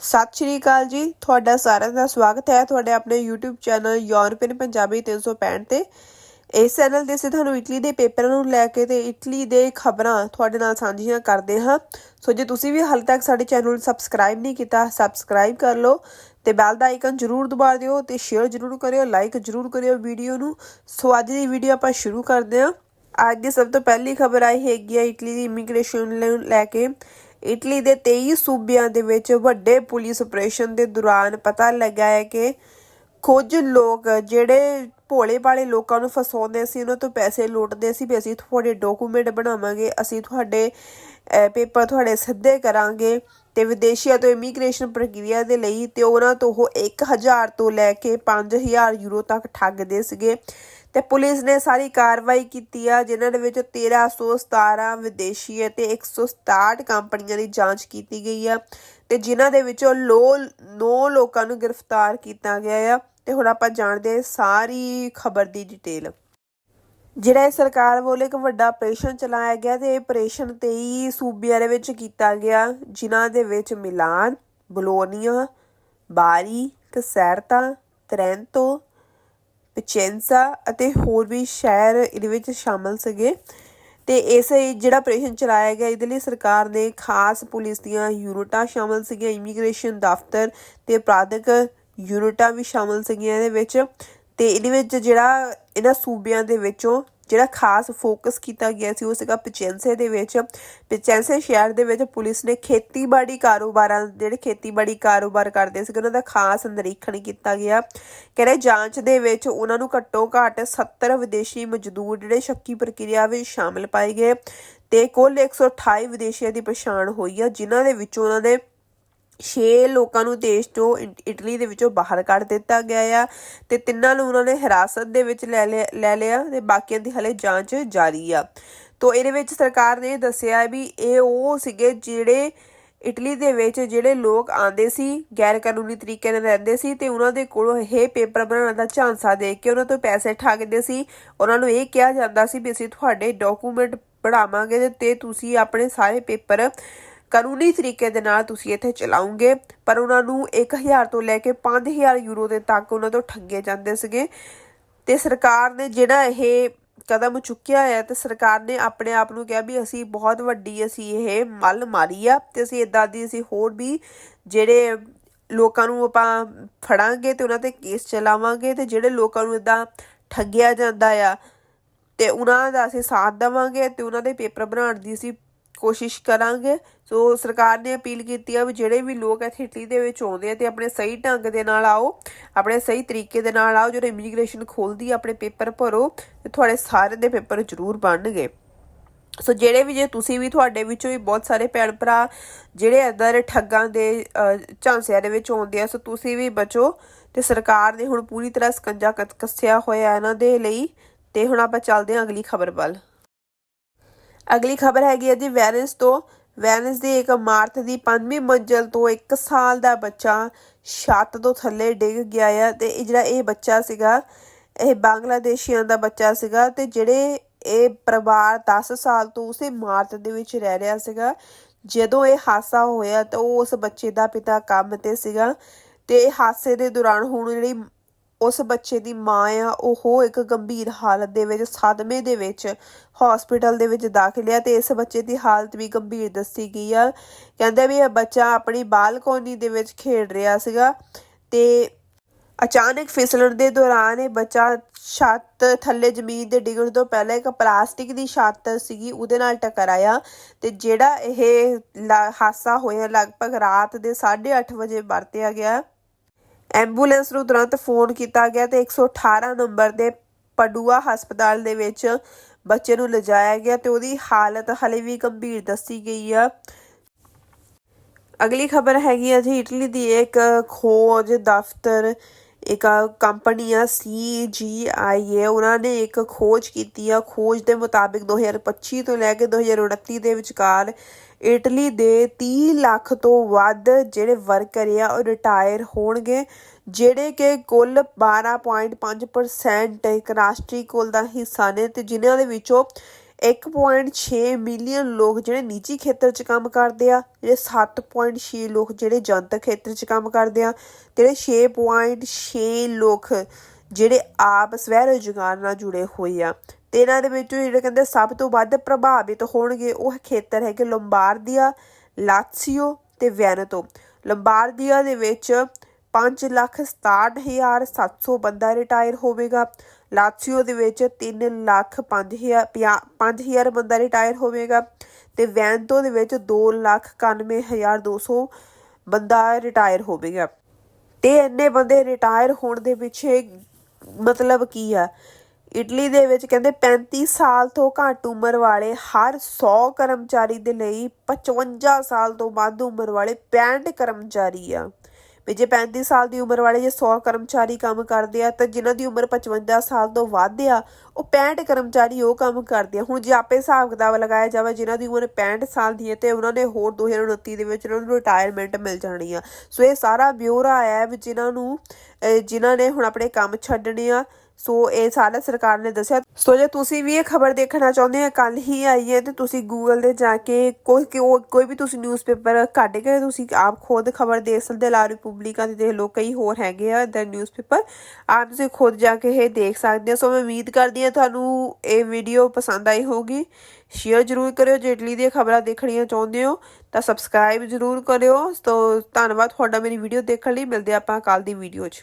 ਸਤਿ ਸ਼੍ਰੀ ਅਕਾਲ ਜੀ। ਤੁਹਾਡਾ ਸਾਰਿਆਂ ਦਾ ਸਵਾਗਤ ਹੈ ਤੁਹਾਡੇ ਆਪਣੇ YouTube ਚੈਨਲ ਯੂਰਪੀਅਨ ਪੰਜਾਬੀ 365 ਤੇ। ਇਸ ਚੈਨਲ ਤੇ ਅਸੀਂ ਤੁਹਾਨੂੰ ਇਟਲੀ ਦੇ ਪੇਪਰਾਂ ਨੂੰ ਲੈ ਕੇ ਤੇ ਇਟਲੀ ਦੇ ਖਬਰਾਂ ਤੁਹਾਡੇ ਨਾਲ ਸਾਂਝੀਆਂ ਕਰਦੇ ਹਾਂ। ਸੋ ਜੇ ਤੁਸੀਂ ਵੀ ਹਾਲੇ ਤੱਕ ਸਾਡੇ ਚੈਨਲ ਨੂੰ ਸਬਸਕ੍ਰਾਈਬ ਨਹੀਂ ਕੀਤਾ ਸਬਸਕ੍ਰਾਈਬ ਕਰ ਲਓ ਤੇ ਬੈਲ ਦਾ ਆਈਕਨ ਜ਼ਰੂਰ ਦਬਾ ਦਿਓ ਤੇ ਸ਼ੇਅਰ ਜ਼ਰੂਰ ਕਰਿਓ ਲਾਈਕ ਜ਼ਰੂਰ ਕਰਿਓ ਵੀਡੀਓ ਨੂੰ। ਸੋ ਅੱਜ ਦੀ ਵੀਡੀਓ ਆਪਾਂ ਸ਼ੁਰੂ ਕਰਦੇ ਹਾਂ। ਅੱਜ ਦੀ ਸਭ ਤੋਂ ਪਹਿਲੀ ਖਬਰ ਆਈ ਹੈਗੀ ਹੈ ਇਟਲੀ ਦੀ ਇਮੀਗ੍ਰੇਸ਼ਨ ਨੂੰ ਲੈ ਕੇ। ਇਟਲੀ ਦੇ 23 ਸੂਬਿਆਂ ਦੇ ਵਿੱਚ ਵੱਡੇ ਪੁਲਿਸ ਆਪਰੇਸ਼ਨ ਦੇ ਦੌਰਾਨ ਪਤਾ ਲੱਗਾ ਹੈ ਕਿ ਕੁਝ ਲੋਕ ਜਿਹੜੇ ਭੋਲੇ ਭਾਲੇ ਲੋਕਾਂ ਨੂੰ ਫਸਾਉਂਦੇ ਸੀ, ਉਹਨਾਂ ਤੋਂ ਪੈਸੇ ਲੁੱਟਦੇ ਸੀ ਵੀ ਅਸੀਂ ਤੁਹਾਡੇ ਡਾਕੂਮੈਂਟ ਬਣਾਵਾਂਗੇ, ਅਸੀਂ ਤੁਹਾਡੇ ਪੇਪਰ ਤੁਹਾਡੇ ਸਿੱਧੇ ਕਰਾਂਗੇ ਤੇ ਵਿਦੇਸ਼ੀਆਂ ਤੋਂ ਇਮੀਗ੍ਰੇਸ਼ਨ ਪ੍ਰਕਿਰਿਆ ਦੇ ਲਈ ਤੇ ਉਹਨਾਂ ਤੋਂ ਉਹ 1000 ਤੋਂ ਲੈ ਕੇ 5000 ਯੂਰੋ ਤੱਕ ਠੱਗਦੇ ਸੀਗੇ। ਤੇ ਪੁਲਿਸ ਨੇ ਸਾਰੀ ਕਾਰਵਾਈ ਕੀਤੀ ਆ, ਜਿਨ੍ਹਾਂ ਦੇ ਵਿੱਚ 1317 ਵਿਦੇਸ਼ੀ ਅਤੇ 167 ਕੰਪਨੀਆਂ ਦੀ ਜਾਂਚ ਕੀਤੀ ਗਈ ਆ ਤੇ ਜਿਨ੍ਹਾਂ ਦੇ ਵਿੱਚੋਂ ਲੋ 9 ਲੋਕਾਂ ਨੂੰ ਗ੍ਰਿਫਤਾਰ ਕੀਤਾ ਗਿਆ ਆ ਤੇ ਹੁਣ ਆਪਾਂ ਜਾਣਦੇ ਹਾਂ ਸਾਰੀ ਖਬਰ ਦੀ ਡਿਟੇਲ। ਜਿਹੜਾ ਇਹ ਸਰਕਾਰ ਵੱਲੋਂ ਇੱਕ ਵੱਡਾ ਆਪਰੇਸ਼ਨ ਚਲਾਇਆ ਗਿਆ ਤੇ ਇਹ ਆਪਰੇਸ਼ਨ 23 ਸੂਬਿਆਂ ਦੇ ਵਿੱਚ ਕੀਤਾ ਗਿਆ, ਜਿਨ੍ਹਾਂ ਦੇ ਵਿੱਚ ਮਿਲਾਨ, ਬਲੋਨੀਆ, ਬਾਰੀ, ਕਸੈਰਤਾ ਤਰੈਂਤੋ ਪਿਚੈਂਸਾ ਅਤੇ ਹੋਰ ਵੀ ਸ਼ਹਿਰ ਇਹਦੇ ਵਿੱਚ ਸ਼ਾਮਲ ਸੀਗੇ। ਤੇ ਇਸ ਜਿਹੜਾ ਆਪਰੇਸ਼ਨ ਚਲਾਇਆ ਗਿਆ, ਇਹਦੇ ਲਈ ਸਰਕਾਰ ਨੇ ਖਾਸ ਪੁਲਿਸ ਦੀਆਂ ਯੂਨਿਟਾਂ ਸ਼ਾਮਲ ਸੀਗੀਆਂ ਇਮੀਗ੍ਰੇਸ਼ਨ ਦਫ਼ਤਰ ਤੇ ਅਪਰਾਧਿਕ ਯੂਨਿਟਾਂ ਵੀ ਸ਼ਾਮਲ ਸੀਗੀਆਂ ਇਹਦੇ ਵਿੱਚ। ਤੇ ਇਹਦੇ ਵਿੱਚ ਜਿਹੜਾ ਇਹਨਾਂ ਸੂਬਿਆਂ ਦੇ ਵਿੱਚੋਂ ਜਿਹੜਾ ਖਾਸ ਫੋਕਸ ਕੀਤਾ ਗਿਆ ਸੀ, ਉਹ ਸੀਗਾ ਪਚੈਂਸੇ ਦੇ ਵਿੱਚ। ਪਚੈਂਸੇ ਸ਼ਹਿਰ ਦੇ ਵਿੱਚ ਪੁਲਿਸ ਨੇ ਖੇਤੀਬਾੜੀ ਕਾਰੋਬਾਰਾਂ, ਜਿਹੜੇ ਖੇਤੀਬਾੜੀ ਕਾਰੋਬਾਰ ਕਰਦੇ ਸੀ ਉਹਨਾਂ ਦਾ ਖਾਸ ਨਿਰੀਖਣ ਕੀਤਾ ਗਿਆ। ਕਹਿੰਦੇ ਜਾਂਚ ਦੇ ਵਿੱਚ ਉਹਨਾਂ ਨੂੰ ਘੱਟੋ ਘੱਟ 70 ਵਿਦੇਸ਼ੀ ਮਜ਼ਦੂਰ ਜਿਹੜੇ ਸ਼ੱਕੀ ਪ੍ਰਕਿਰਿਆ ਵਿੱਚ ਸ਼ਾਮਲ ਪਾਏ ਗਏ ਤੇ ਕੁੱਲ 128 ਵਿਦੇਸ਼ੀਆਂ ਦੀ ਪਛਾਣ ਹੋਈ ਆ, ਜਿਨ੍ਹਾਂ ਦੇ ਵਿੱਚੋਂ ਉਹਨਾਂ ਦੇ ਛੇ ਲੋਕਾਂ ਨੂੰ ਦੇਸ਼ ਤੋਂ ਇਟਲੀ ਦੇ ਵਿੱਚੋਂ ਬਾਹਰ ਕੱਢ ਦਿੱਤਾ ਗਿਆ ਆ ਤੇ ਤਿੰਨਾਂ ਨੂੰ ਉਹਨਾਂ ਨੇ ਹਿਰਾਸਤ ਦੇ ਵਿੱਚ ਲੈ ਲਿਆ ਲੈ ਲਿਆ ਤੇ ਬਾਕੀਆਂ ਦੀ ਹਲੇ ਜਾਂਚ ਜਾਰੀ ਆ। ਤੋ ਇਹਦੇ ਵਿੱਚ ਸਰਕਾਰ ਨੇ ਦੱਸਿਆ ਵੀ ਇਹ ਉਹ ਸੀਗੇ ਜਿਹੜੇ ਇਟਲੀ ਦੇ ਵਿੱਚ ਜਿਹੜੇ ਲੋਕ ਆਂਦੇ ਸੀ ਗੈਰ ਕਾਨੂੰਨੀ ਤਰੀਕੇ ਨਾਲ ਰਹਿੰਦੇ ਸੀ ਤੇ ਉਹਨਾਂ ਦੇ ਕੋਲੋਂ ਇਹ ਪੇਪਰ ਬਣਾਉਣ ਦਾ ਝਾਂਸਾ ਦੇ ਕੇ ਉਹਨਾਂ ਤੋਂ ਪੈਸੇ ਠੱਗਦੇ ਸੀ। ਉਹਨਾਂ ਨੂੰ ਇਹ ਕਿਹਾ ਜਾਂਦਾ ਸੀ ਵੀ ਅਸੀਂ ਤੁਹਾਡੇ ਡਾਕੂਮੈਂਟ ਬਣਾਵਾਂਗੇ ਤੇ ਤੁਸੀਂ ਆਪਣੇ ਸਾਰੇ ਪੇਪਰ ਕਾਨੂੰਨੀ ਤਰੀਕੇ ਦੇ ਨਾਲ ਤੁਸੀਂ ਇੱਥੇ ਚਲਾਉਂਗੇ, ਪਰ ਉਹਨਾਂ ਨੂੰ 1000 ਤੋਂ ਲੈ ਕੇ 5000 ਯੂਰੋ ਦੇ ਤੱਕ ਉਹਨਾਂ ਤੋਂ ਠੱਗੇ ਜਾਂਦੇ ਸੀਗੇ। ਤੇ ਸਰਕਾਰ ਨੇ ਜਿਹੜਾ ਇਹ ਕਦਮ ਚੁੱਕਿਆ ਹੈ, ਤੇ ਸਰਕਾਰ ਨੇ ਆਪਣੇ ਆਪ ਨੂੰ ਕਿਹਾ ਵੀ ਅਸੀਂ ਬਹੁਤ ਵੱਡੀ ਅਸੀਂ ਇਹ ਮੱਲ ਮਾਰੀ ਆ, ਤੇ ਅਸੀਂ ਇਦਾਂ ਦੀ ਅਸੀਂ ਹੋਰ ਵੀ ਜਿਹੜੇ ਲੋਕਾਂ ਨੂੰ ਆਪਾਂ ਫੜਾਂਗੇ ਤੇ ਉਹਨਾਂ ਤੇ ਕੇਸ ਚਲਾਵਾਂਗੇ ਤੇ ਜਿਹੜੇ ਲੋਕਾਂ ਨੂੰ ਇਦਾਂ ਠੱਗਿਆ ਜਾਂਦਾ ਆ, ਤੇ ਉਹਨਾਂ ਦਾ ਅਸੀਂ ਸਾਥ ਦੇਵਾਂਗੇ ਤੇ ਉਹਨਾਂ ਦੇ ਪੇਪਰ ਬਣਾਉਣ ਦੀ ਅਸੀਂ ਕੋਸ਼ਿਸ਼ ਕਰਾਂਗੇ। ਸੋ ਸਰਕਾਰ ਨੇ ਅਪੀਲ ਕੀਤੀ ਆ ਵੀ ਜਿਹੜੇ ਵੀ ਲੋਕ ਇੱਥੇ ਇਟਲੀ ਦੇ ਵਿੱਚ ਆਉਂਦੇ ਆ ਤੇ ਆਪਣੇ ਸਹੀ ਢੰਗ ਦੇ ਨਾਲ ਆਓ, ਆਪਣੇ ਸਹੀ ਤਰੀਕੇ ਦੇ ਨਾਲ ਆਓ, ਜਦੋਂ ਇਮੀਗ੍ਰੇਸ਼ਨ ਖੋਲਦੀ ਆ, ਆਪਣੇ ਪੇਪਰ ਭਰੋ, ਤੇ ਤੁਹਾਡੇ ਸਾਰੇ ਦੇ ਪੇਪਰ ਜ਼ਰੂਰ ਬਣਨਗੇ। ਸੋ ਜਿਹੜੇ ਵੀ ਜੇ ਤੁਸੀਂ ਵੀ ਤੁਹਾਡੇ ਵਿੱਚੋਂ ਵੀ ਬਹੁਤ ਸਾਰੇ ਭੈਣ ਭਰਾ ਜਿਹੜੇ ਏਦਾਂ ਠੱਗਾਂ ਦੇ ਝਾਂਸਿਆਂ ਦੇ ਵਿੱਚ ਆਉਂਦੇ ਆ, ਸੋ ਤੁਸੀਂ ਵੀ ਬਚੋ ਤੇ ਸਰਕਾਰ ਨੇ ਹੁਣ ਪੂਰੀ ਤਰ੍ਹਾਂ ਸਕੰਜਾ ਕੱਸਿਆ ਹੋਇਆ ਇਹਨਾਂ ਦੇ ਲਈ। ਤੇ ਹੁਣ ਆਪਾਂ ਚੱਲਦੇ ਹਾਂ ਅਗਲੀ ਖਬਰ ਵੱਲ। ਅਗਲੀ ਖਬਰ ਹੈਗੀ ਹੈ ਜੀ ਵੈਨਿਸ ਤੋਂ। ਵੈਨਿਸ ਦੀ ਇੱਕ ਇਮਾਰਤ ਦੀ ਪੰਜਵੀਂ ਮੰਜ਼ਲ ਤੋਂ 1 ਸਾਲ ਦਾ ਬੱਚਾ ਛੱਤ ਤੋਂ ਥੱਲੇ ਡਿੱਗ ਗਿਆ ਹੈ ਤੇ ਇਹ ਜਿਹੜਾ ਇਹ ਬੱਚਾ ਸੀਗਾ, ਇਹ ਬੰਗਲਾਦੇਸ਼ੀਆਂ ਦਾ ਬੱਚਾ ਸੀਗਾ ਤੇ ਜਿਹੜੇ ਇਹ ਪਰਿਵਾਰ 10 ਸਾਲ ਤੋਂ ਉਸੇ ਇਮਾਰਤ ਦੇ ਵਿੱਚ ਰਹਿ ਰਿਹਾ ਸੀਗਾ, ਜਦੋਂ ਇਹ ਹਾਦਸਾ ਹੋਇਆ ਤਾਂ ਉਹ ਉਸ ਬੱਚੇ ਦਾ ਪਿਤਾ ਕੰਮ ਤੇ ਸੀਗਾ ਤੇ ਹਾਦਸੇ ਦੇ ਦੌਰਾਨ ਹੁਣ ਜਿਹੜੀ ਉਸ ਬੱਚੇ ਦੀ ਮਾਂ ਆ, ਉਹ ਇੱਕ ਗੰਭੀਰ ਹਾਲਤ ਦੇ ਵਿੱਚ, ਸਦਮੇ ਦੇ ਵਿੱਚ ਹਸਪੀਟਲ ਦੇ ਵਿੱਚ ਦਾਖਲ ਆ ਤੇ ਇਸ ਬੱਚੇ ਦੀ ਹਾਲਤ ਵੀ ਗੰਭੀਰ ਦੱਸੀ ਗਈ ਆ। ਕਹਿੰਦੇ ਵੀ ਇਹ ਬੱਚਾ ਆਪਣੀ ਬਾਲਕੋਨੀ ਦੇ ਵਿੱਚ ਖੇਡ ਰਿਹਾ ਸੀਗਾ ਤੇ ਅਚਾਨਕ ਫਿਸਲਣ ਦੇ ਦੌਰਾਨ ਇਹ ਬੱਚਾ ਛੱਤ ਥੱਲੇ ਜ਼ਮੀਨ ਦੇ ਡਿੱਗਣ ਤੋਂ ਪਹਿਲਾਂ ਇੱਕ ਪਲਾਸਟਿਕ ਦੀ ਛੱਤ ਸੀਗੀ, ਉਹਦੇ ਨਾਲ ਟਕਰਾਇਆ ਤੇ ਜਿਹੜਾ ਇਹ ਲਾ- ਹਾਦਸਾ ਹੋਇਆ, ਲਗਭਗ ਰਾਤ ਦੇ 8:30 ਵਜੇ ਵਰਤਿਆ ਗਿਆ। ਐਂਬੂਲੈਂਸ ਨੂੰ ਤੁਰੰਤ ਫੋਨ ਕੀਤਾ ਗਿਆ ਤੇ 118 ਨੰਬਰ ਦੇ ਪਡੂਆ ਹਸਪਤਾਲ ਦੇ ਵਿੱਚ ਬੱਚੇ ਨੂੰ ਲਿਜਾਇਆ ਗਿਆ ਤੇ ਉਹਦੀ ਹਾਲਤ ਹਲੇ ਵੀ ਗੰਭੀਰ ਦੱਸੀ ਗਈ ਆ। ਅਗਲੀ ਖਬਰ ਹੈਗੀ ਹੈ ਜੀ, ਇਟਲੀ ਦੀ ਇੱਕ ਖੋਜ ਦਫ਼ਤਰ ਇੱਕ ਕੰਪਨੀ ਆ CGIA ਉਹਨਾਂ ਨੇ ਇੱਕ ਖੋਜ ਕੀਤੀ ਆ, ਖੋਜ ਦੇ ਮੁਤਾਬਿਕ 2025 ਤੋਂ ਲੈ ਕੇ 2029 ਦੇ ਵਿਚਕਾਰ ਇਟਲੀ ਦੇ 30 ਲੱਖ ਤੋਂ ਵੱਧ ਜਿਹੜੇ ਵਰਕਰ ਆ, ਉਹ ਰਿਟਾਇਰ ਹੋਣਗੇ, ਜਿਹੜੇ ਕਿ ਕੁੱਲ 12.5% ਇੱਕ ਰਾਸ਼ਟਰੀ ਕੁੱਲ ਦਾ ਹਿੱਸਾ ਨੇ ਤੇ ਜਿਨ੍ਹਾਂ ਦੇ ਵਿੱਚੋਂ 1.6 ਮਿਲੀਅਨ ਲੋਕ ਜਿਹੜੇ ਨਿੱਜੀ ਖੇਤਰ 'ਚ ਕੰਮ ਕਰਦੇ ਆ, ਜਿਹੜੇ 7.6 ਲੋਕ ਜਿਹੜੇ ਜਨਤਕ ਖੇਤਰ 'ਚ ਕੰਮ ਕਰਦੇ ਆ ਤੇ ਜਿਹੜੇ 6.6 ਲੋਕ ਜਿਹੜੇ ਆਪ ਸਵੈ ਰੁਜ਼ਗਾਰ ਨਾਲ ਜੁੜੇ ਹੋਏ ਆ। ਤੇ ਇਹਨਾਂ ਦੇ ਵਿੱਚੋਂ ਜਿਹੜੇ ਕਹਿੰਦੇ ਸਭ ਤੋਂ ਵੱਧ ਪ੍ਰਭਾਵਿਤ ਹੋਣਗੇ ਉਹ ਖੇਤਰ ਹੈਗੇ ਲੰਬਾਰਦੀਆ, ਲਾਤਸੀਓ ਤੇ ਵੈਨਤੋ। ਲੰਬਾਰਦੀਆ ਦੇ ਵਿੱਚ 5 ਲੱਖ 67700 ਬੰਦਾ ਰਿਟਾਇਰ ਹੋਵੇਗਾ। ਲਾਤਸੀਓ ਦੇ ਵਿੱਚ 3 ਲੱਖ 5000 ਬੰਦਾ ਰਿਟਾਇਰ ਹੋਵੇਗਾ ਤੇ ਵੈਨਤੋ ਦੇ ਵਿੱਚ 2 ਲੱਖ 91200 ਬੰਦਾ ਰਿਟਾਇਰ ਹੋਵੇਗਾ। ਤੇ ਇੰਨੇ ਬੰਦੇ ਰਿਟਾਇਰ ਹੋਣ ਦੇ ਪਿੱਛੇ ਮਤਲਬ ਕੀ ਆ? ਇਟਲੀ ਦੇ ਵਿੱਚ ਕਹਿੰਦੇ 35 ਸਾਲ ਤੋਂ ਘੱਟ ਉਮਰ ਵਾਲੇ ਹਰ 100 ਕਰਮਚਾਰੀ ਦੇ ਲਈ 55 ਸਾਲ ਤੋਂ ਵੱਧ ਉਮਰ ਵਾਲੇ 65 ਕਰਮਚਾਰੀ ਆ। ਵੀ ਜੇ 35 ਸਾਲ ਦੀ ਉਮਰ ਵਾਲੇ ਜੇ 100 ਕਰਮਚਾਰੀ ਕੰਮ ਕਰਦੇ ਆ, ਤਾਂ ਜਿਨ੍ਹਾਂ ਦੀ ਉਮਰ 55 ਸਾਲ ਤੋਂ ਵੱਧ ਆ, ਉਹ 65 ਕਰਮਚਾਰੀ ਉਹ ਕੰਮ ਕਰਦੇ ਆ। ਹੁਣ ਜੇ ਆਪੇ ਹਿਸਾਬ ਕਿਤਾਬ ਲਗਾਇਆ ਜਾਵੇ, ਜਿਨ੍ਹਾਂ ਦੀ ਉਮਰ 65 ਸਾਲ ਦੀ ਹੈ ਤੇ ਉਹਨਾਂ ਨੇ ਹੋਰ 2029 ਦੇ ਵਿੱਚ ਉਹਨਾਂ ਨੂੰ ਰਿਟਾਇਰਮੈਂਟ ਮਿਲ ਜਾਣੀ ਆ। ਸੋ ਇਹ ਸਾਰਾ ਬਿਊਰਾ ਆਇਆ ਹੈ ਵੀ ਜਿਨ੍ਹਾਂ ਨੂੰ, ਅਹ ਜਿਨ੍ਹਾਂ ਨੇ ਹੁਣ ਆਪਣੇ ਕੰਮ ਛੱਡਣੇ ਆ ਸੋ ਇਹ ਸਾਰਾ ਸਰਕਾਰ ਨੇ ਦੱਸਿਆ। ਸੋ ਜੇ ਤੁਸੀਂ ਵੀ ਇਹ ਖਬਰ ਦੇਖਣਾ ਚਾਹੁੰਦੇ ਹੋ ਕੱਲ ਹੀ ਆਈ ਹੈ ਤੇ ਤੁਸੀਂ ਗੂਗਲ ਤੇ ਜਾ ਕੇ ਕੋਈ ਕੋਈ- ਵੀ ਤੁਸੀਂ ਨਿਊਜ਼ਪੇਪਰ ਕੱਢ ਕੇ ਤੁਸੀਂ ਆਪ ਖੁਦ ਖਬਰ ਦੇਖ ਸਕਦੇ ਲਾ ਰਿਪਬਲਿਕਾ ਦੇ ਦੇਖ ਲਓ ਕਈ ਹੋਰ ਹੈਗੇ ਆ ਦ ਨਿਊਜ਼ਪੇਪਰ ਆਪ ਤੁਸੀਂ ਖੁਦ ਜਾ ਕੇ ਇਹ ਦੇਖ ਸਕਦੇ ਹੋ ਸੋ ਮੈਂ ਉਮੀਦ ਕਰਦੀ ਹਾਂ ਤੁਹਾਨੂੰ ਇਹ ਵੀਡੀਓ ਪਸੰਦ ਆਈ ਹੋਊਗੀ। ਸ਼ੇਅਰ ਜ਼ਰੂਰ ਕਰਿਓ ਜੇ ਇਟਲੀ ਦੀਆਂ ਖਬਰਾਂ ਦੇਖਣੀਆਂ ਚਾਹੁੰਦੇ ਹੋ, ਤਾਂ ਸਬਸਕ੍ਰਾਈਬ ਜ਼ਰੂਰ ਕਰਿਓ। ਸੋ ਧੰਨਵਾਦ ਤੁਹਾਡਾ ਮੇਰੀ ਵੀਡੀਓ ਦੇਖਣ ਲਈ। ਮਿਲਦੇ ਆਪਾਂ ਕੱਲ ਦੀ ਵੀਡੀਓ 'ਚ।